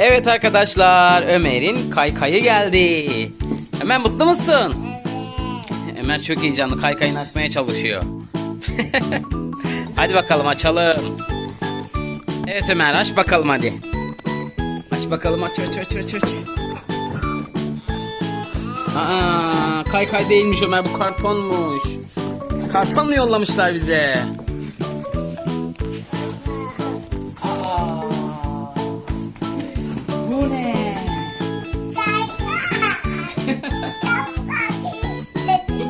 Evet arkadaşlar Ömer'in kaykayı geldi. Ömer mutlu musun? Ömer çok heyecanlı kaykayını açmaya çalışıyor. hadi bakalım açalım. Evet Ömer aç bakalım hadi. Aç bakalım aç aç aç aç aç. Aa, kaykay değilmiş Ömer bu kartonmuş. Karton mu yollamışlar bize?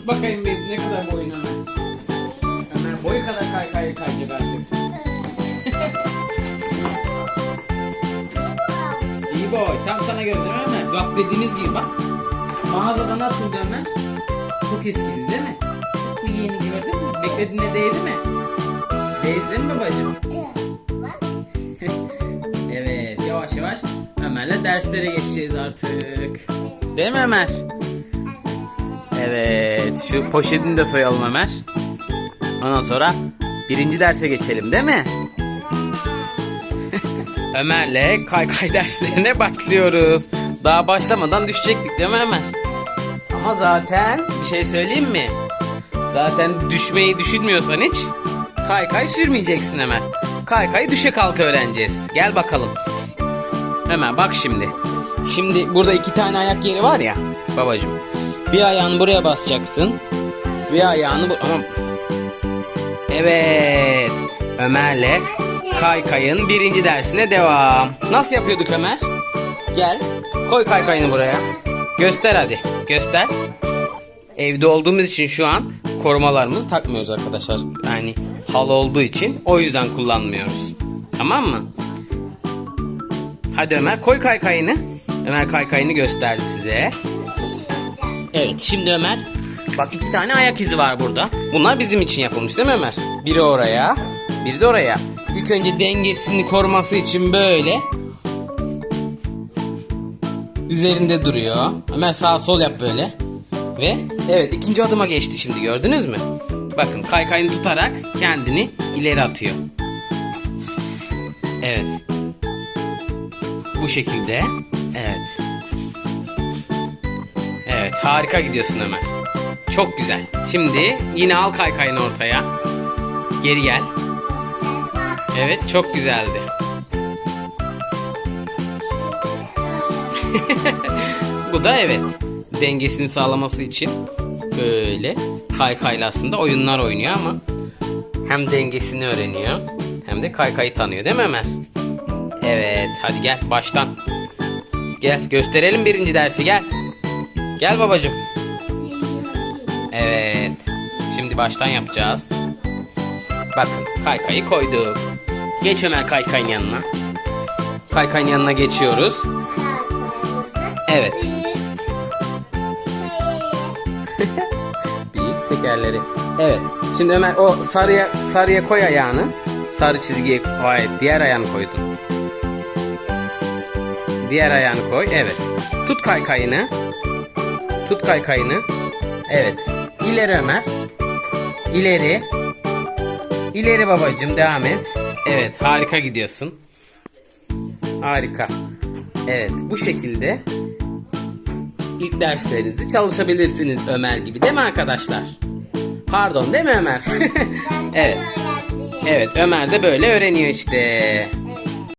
Bakayım bir ne kadar boyun Ömer. Boyu kadar kaykay kayacak artık. İyi boy. Tam sana göre değil mi Ömer? Bak dediğimiz gibi bak. Mağazada nasıldı Ömer? Çok eskiydi değil mi? Bu yeni gördün mü? Beklediğine değdi mi? Değdi değil mi babacığım? evet yavaş yavaş Ömer'le derslere geçeceğiz artık. Değil mi Ömer? Evet şu poşetini de soyalım Ömer. Ondan sonra birinci derse geçelim değil mi? Ömer'le kaykay derslerine başlıyoruz. Daha başlamadan düşecektik değil mi Ömer? Ama zaten bir şey söyleyeyim mi? Zaten düşmeyi düşünmüyorsan hiç kaykay sürmeyeceksin Ömer. Kaykay düşe kalka öğreneceğiz. Gel bakalım. Ömer bak şimdi. Şimdi burada iki tane ayak yeri var ya babacığım. Bir ayağını buraya basacaksın. Bir ayağını bu... Ama... Evet. Ömer'le kaykayın birinci dersine devam. Nasıl yapıyorduk Ömer? Gel. Koy kaykayını buraya. Göster hadi. Göster. Evde olduğumuz için şu an korumalarımızı takmıyoruz arkadaşlar. Yani hal olduğu için o yüzden kullanmıyoruz. Tamam mı? Hadi Ömer koy kaykayını. Ömer kaykayını gösterdi size. Evet şimdi Ömer bak iki tane ayak izi var burada. Bunlar bizim için yapılmış değil mi Ömer? Biri oraya, biri de oraya. İlk önce dengesini koruması için böyle üzerinde duruyor. Ömer sağ sol yap böyle. Ve evet ikinci adıma geçti şimdi gördünüz mü? Bakın kaykayını tutarak kendini ileri atıyor. Evet. Bu şekilde. Evet. Evet harika gidiyorsun Ömer. Çok güzel. Şimdi yine al kaykayını ortaya. Geri gel. Evet çok güzeldi. Bu da evet. Dengesini sağlaması için böyle kaykayla aslında oyunlar oynuyor ama hem dengesini öğreniyor hem de kaykayı tanıyor değil mi Ömer? Evet hadi gel baştan. Gel gösterelim birinci dersi gel. Gel babacığım. Evet. Şimdi baştan yapacağız. Bakın kaykayı koyduk. Geç Ömer kaykayın yanına. Kaykayın yanına geçiyoruz. Evet. Büyük tekerleri. Evet. Şimdi Ömer o sarıya sarıya koy ayağını. Sarı çizgiye hayır diğer ayağını koydun. Diğer ayağını koy. Evet. Tut kaykayını. Tut kaykayını. Evet. İleri Ömer. İleri. İleri babacığım devam et. Evet harika gidiyorsun. Harika. Evet bu şekilde ilk derslerinizi çalışabilirsiniz Ömer gibi değil mi arkadaşlar? Pardon değil mi Ömer? evet. Evet Ömer de böyle öğreniyor işte.